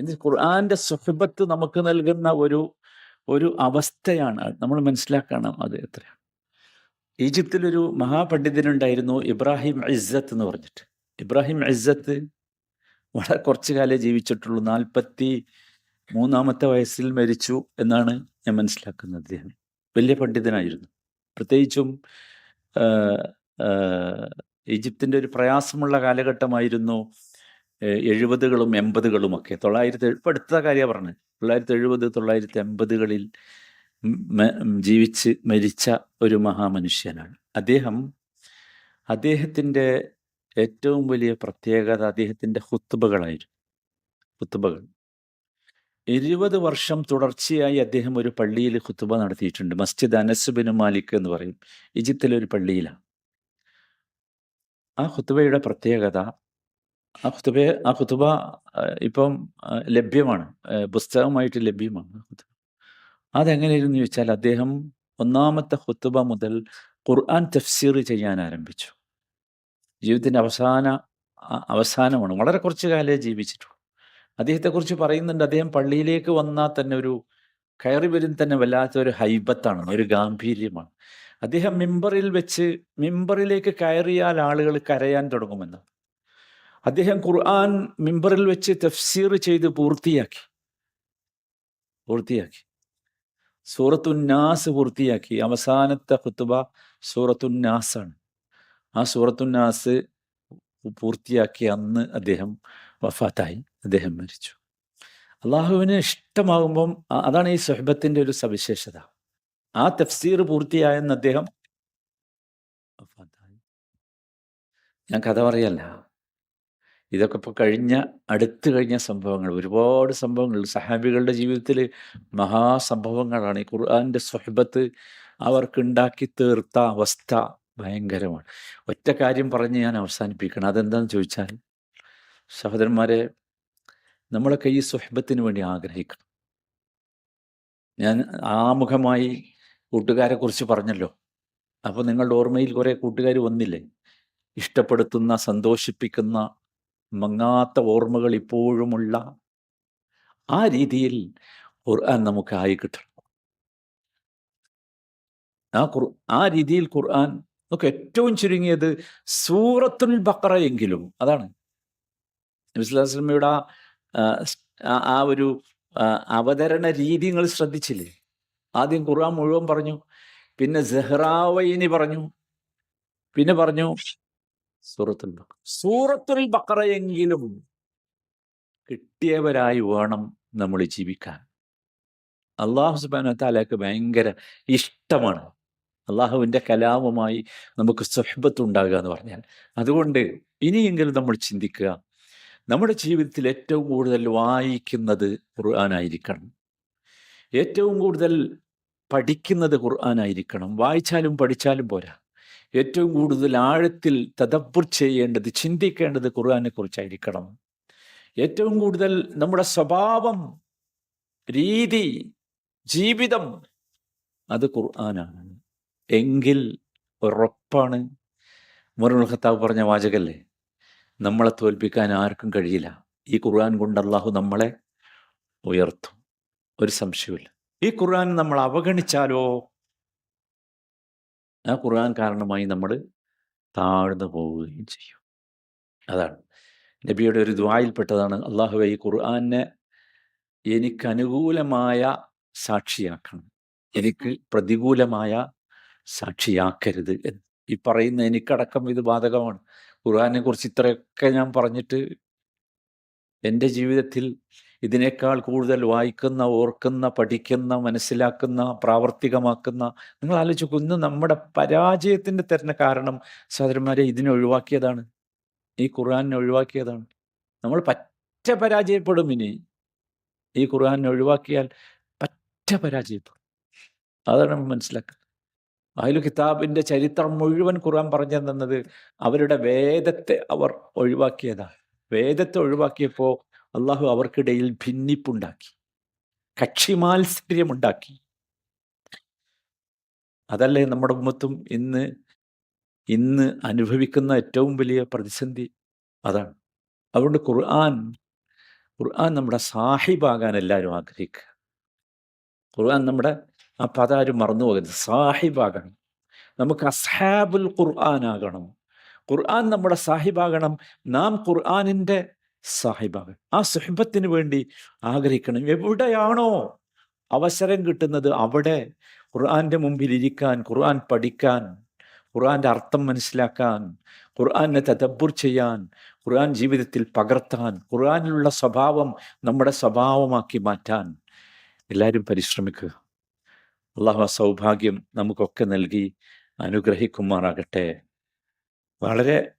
ഇത് ഖുർആാന്റെ സുഹബത്ത് നമുക്ക് നൽകുന്ന ഒരു ഒരു അവസ്ഥയാണ്. നമ്മൾ മനസ്സിലാക്കണം അത് എത്രയാണ് ഈജിപ്തിലൊരു മഹാപണ്ഡിതനുണ്ടായിരുന്നു ഇബ്രാഹിം ഇസ്സത്ത് എന്ന് പറഞ്ഞിട്ട്. ഇബ്രാഹിം ഇസ്സത്ത് വളരെ കുറച്ചു കാലേ ജീവിച്ചിട്ടുള്ളൂ. നാൽപ്പത്തി മൂന്നാമത്തെ വയസ്സിൽ മരിച്ചു എന്നാണ് ഞാൻ മനസ്സിലാക്കുന്നത് അദ്ദേഹം. വലിയ പണ്ഡിതനായിരുന്നു. പ്രത്യേകിച്ചും ഈജിപ്തിന്റെ ഒരു പ്രയാസമുള്ള കാലഘട്ടമായിരുന്നു. എഴുപതുകളും എൺപതുകളും ഒക്കെ തൊള്ളായിരത്തി ഇപ്പം അടുത്ത കാര്യമാണ് പറഞ്ഞത്. തൊള്ളായിരത്തി എഴുപത് തൊള്ളായിരത്തി എൺപതുകളിൽ ജീവിച്ച് മരിച്ച ഒരു മഹാമനുഷ്യനാണ്. അദ്ദേഹം അദ്ദേഹത്തിന്റെ ഏറ്റവും വലിയ പ്രത്യേകത അദ്ദേഹത്തിന്റെ ഹുത്തുബകളായിരുന്നു. ഹുത്തുബകൾ. ഇരുപത് വർഷം തുടർച്ചയായി അദ്ദേഹം ഒരു പള്ളിയിൽ ഹുത്തുബ നടത്തിയിട്ടുണ്ട്. മസ്ജിദ് അനസുബിന് മാലിക് എന്ന് പറയും. ഈജിപ്തിലെ ഒരു പള്ളിയിലാണ്. ആ ഹുത്തുബയുടെ പ്രത്യേകത ആ കുത്തുബയെ ആ ഖുതുബ ഇപ്പം ലഭ്യമാണ്. പുസ്തകമായിട്ട് ലഭ്യമാണ് അതെങ്ങനെയായിരുന്നു ചോദിച്ചാൽ അദ്ദേഹം ഒന്നാമത്തെ ഹുത്തുബ മുതൽ ഖുർആൻ തഫ്സീർ ചെയ്യാൻ ആരംഭിച്ചു. ജീവിതത്തിന്റെ അവസാന അവസാനമാണ്. വളരെ കുറച്ച് കാലേ ജീവിച്ചിട്ടുള്ളൂ. അദ്ദേഹത്തെക്കുറിച്ച് പറയുന്നുണ്ട് അദ്ദേഹം പള്ളിയിലേക്ക് വന്നാൽ തന്നെ ഒരു കയറി വരും തന്നെ വല്ലാത്ത ഒരു ഹൈബത്താണ് ഒരു ഗാംഭീര്യമാണ്. അദ്ദേഹം മിമ്പറിൽ വെച്ച് മിമ്പറിലേക്ക് കയറിയാൽ ആളുകൾ കരയാൻ തുടങ്ങുമെന്ന് അദ്ദേഹം ഖുർആൻ മിമ്പറിൽ വെച്ച് തഫ്സീർ ചെയ്ത് പൂർത്തിയാക്കി. പൂർത്തിയാക്കി. സൂറത്തുന്നാസ് പൂർത്തിയാക്കി. അവസാനത്തെ ഹുത്തുബ സൂറത്തുന്നാസാണ്. ആ സൂറത്തുന്നാസ് പൂർത്തിയാക്കി അന്ന് അദ്ദേഹം വഫാത്തായി. അദ്ദേഹം മരിച്ചു. അള്ളാഹുവിന് ഇഷ്ടമാകുമ്പം അതാണ് ഈ സുഹബത്തിന്റെ ഒരു സവിശേഷത. ആ തഫ്സീർ പൂർത്തിയായെന്ന് അദ്ദേഹം ഞാൻ കഥ പറയല്ല. ഇതൊക്കെ ഇപ്പോൾ കഴിഞ്ഞ അടുത്ത് കഴിഞ്ഞ സംഭവങ്ങൾ. ഒരുപാട് സംഭവങ്ങൾ. സഹാബികളുടെ ജീവിതത്തിൽ മഹാസംഭവങ്ങളാണ്. ഈ ഖുർആാന്റെ സ്വഹബത്ത് അവർക്കുണ്ടാക്കി തീർത്ത അവസ്ഥ ഭയങ്കരമാണ്. ഒറ്റ കാര്യം പറഞ്ഞ് ഞാൻ അവസാനിപ്പിക്കണം. അതെന്താണെന്ന് ചോദിച്ചാൽ സഹോദരന്മാരെ നമ്മളൊക്കെ ഈ സ്വഹബത്തിന് വേണ്ടി ആഗ്രഹിക്കണം. ഞാൻ ആമുഖമായി കൂട്ടുകാരെ കുറിച്ച് പറഞ്ഞല്ലോ. അപ്പോൾ നിങ്ങളുടെ ഓർമ്മയിൽ കുറേ കൂട്ടുകാർ വന്നില്ലേ? ഇഷ്ടപ്പെടുത്തുന്ന സന്തോഷിപ്പിക്കുന്ന മങ്ങാത്ത ഓർമ്മകൾ ഇപ്പോഴുമുള്ള ആ രീതിയിൽ ഖുർആൻ നമുക്ക് ആയി കിട്ടണം. ആ ഖുർ ആ രീതിയിൽ ഖുർആൻ നമുക്ക് ഏറ്റവും ചുരുങ്ങിയത് സൂറത്തുൽ ബക്കറ എങ്കിലും അതാണ്. നബിസ്ലാസ്ലമയുടെ ആ ഒരു അവതരണ രീതി നിങ്ങൾ ശ്രദ്ധിച്ചില്ലേ? ആദ്യം ഖുർആൻ മുഴുവൻ പറഞ്ഞു പിന്നെ സെഹ്റാവൈനി പറഞ്ഞു പിന്നെ പറഞ്ഞു സൂറത്തുൽ ബക്കറ സൂറത്തുൽ ബക്കറയെങ്കിലും കിട്ടിയവരായി വേണം നമ്മൾ ജീവിക്കാൻ. അള്ളാഹു സുബാന താലക്ക് ഭയങ്കര ഇഷ്ടമാണ്. അള്ളാഹുവിന്റെ കലാമുമായി നമുക്ക് സുഹബത്ത് ഉണ്ടാകുക എന്ന് പറഞ്ഞാൽ. അതുകൊണ്ട് ഇനിയെങ്കിലും നമ്മൾ ചിന്തിക്കുക നമ്മുടെ ജീവിതത്തിൽ ഏറ്റവും കൂടുതൽ വായിക്കുന്നത് ഖുർആാനായിരിക്കണം ഏറ്റവും കൂടുതൽ പഠിക്കുന്നത് ഖുർആാനായിരിക്കണം വായിച്ചാലും പഠിച്ചാലും പോരാ. ഏറ്റവും കൂടുതൽ ആഴത്തിൽ തദപ്പുർ ചെയ്യേണ്ടത് ചിന്തിക്കേണ്ടത് ഖുർആാനെ കുറിച്ചായിരിക്കണം. ഏറ്റവും കൂടുതൽ നമ്മുടെ സ്വഭാവം രീതി ജീവിതം അത് ഖുർആനാണ്. എങ്കിൽ ഉറപ്പാണ്. മുറുൽ പറഞ്ഞ വാചകല്ലേ? നമ്മളെ തോൽപ്പിക്കാൻ ആർക്കും കഴിയില്ല. ഈ ഖുർആൻ കൊണ്ട് അള്ളാഹു നമ്മളെ ഉയർത്തും. ഒരു സംശയമില്ല ഈ ഖുർആൻ നമ്മൾ അവഗണിച്ചാലോ? ആ ഖുർആൻ കാരണമായി നമ്മൾ താഴ്ന്നു പോവുകയും ചെയ്യും. അതാണ്. നബിയുടെ ഒരു ദ്വായിൽപ്പെട്ടതാണ് അള്ളാഹു ഈ ഖുർആനെ എനിക്ക് അനുകൂലമായ സാക്ഷിയാക്കണം. എനിക്ക് പ്രതികൂലമായ സാക്ഷിയാക്കരുത് എന്ന് ഈ പറയുന്ന എനിക്കടക്കം ഇത് ബാധകമാണ്. ഖുർആനെ കുറിച്ച് ഇത്രയൊക്കെ ഞാൻ പറഞ്ഞിട്ട് എന്റെ ജീവിതത്തിൽ ഇതിനേക്കാൾ കൂടുതൽ വായിക്കുന്ന ഓർക്കുന്ന പഠിക്കുന്ന മനസ്സിലാക്കുന്ന പ്രാവർത്തികമാക്കുന്ന നിങ്ങൾ ആലോചിച്ചു ഇന്ന് നമ്മുടെ പരാജയത്തിന്റെ തരുന്ന കാരണം സഹോദരന്മാരെ ഇതിനെ ഒഴിവാക്കിയതാണ്. ഈ ഖുർആാനെ ഒഴിവാക്കിയതാണ്. നമ്മൾ പറ്റ പരാജയപ്പെടും ഇനി. ഈ ഖുർആാനെ ഒഴിവാക്കിയാൽ പറ്റ പരാജയപ്പെടും. അതാണ് നമ്മൾ മനസ്സിലാക്കുക. അഹ്ലു കിതാബിന്റെ ചരിത്രം മുഴുവൻ ഖുർആൻ പറഞ്ഞു തന്നത് അവരുടെ വേദത്തെ അവർ ഒഴിവാക്കിയതാണ്. വേദത്തെ ഒഴിവാക്കിയപ്പോൾ അള്ളാഹു അവർക്കിടയിൽ ഭിന്നിപ്പുണ്ടാക്കി കക്ഷിമാത്സര്യമുണ്ടാക്കി അതല്ലേ നമ്മുടെ ഉമ്മത്തും ഇന്ന് ഇന്ന് അനുഭവിക്കുന്ന ഏറ്റവും വലിയ പ്രതിസന്ധി? അതാണ്. അതുകൊണ്ട് ഖുർആൻ ഖുർആൻ നമ്മുടെ സാഹിബാകാൻ എല്ലാവരും ആഗ്രഹിക്കുക. ഖുർആൻ നമ്മുടെ ആ പതാരും മറന്നു പോകരുത്. സാഹിബാകണം നമുക്ക് അസ്ഹാബുൽ ഖുർആൻ ആകണം ഖുർആൻ നമ്മുടെ സാഹിബാകണം. നാം ഖുർആനിന്റെ സാഹിബാകണം ആ സുഹബത്തിന് വേണ്ടി ആഗ്രഹിക്കണം. എവിടെയാണോ അവസരം കിട്ടുന്നത് അവിടെ ഖുർആന്റെ മുമ്പിൽ ഇരിക്കാൻ ഖുർആൻ പഠിക്കാൻ ഖുർആന്റെ അർത്ഥം മനസ്സിലാക്കാൻ ഖുർആനെ തദബ്ബുർ ചെയ്യാൻ ഖുർആൻ ജീവിതത്തിൽ പകർത്താൻ ഖുർആനിലുള്ള സ്വഭാവം നമ്മുടെ സ്വഭാവമാക്കി മാറ്റാൻ എല്ലാവരും പരിശ്രമിക്കുക. അള്ളാഹു സൗഭാഗ്യം നമുക്കൊക്കെ നൽകി അനുഗ്രഹിക്കുമാറാകട്ടെ. വളരെ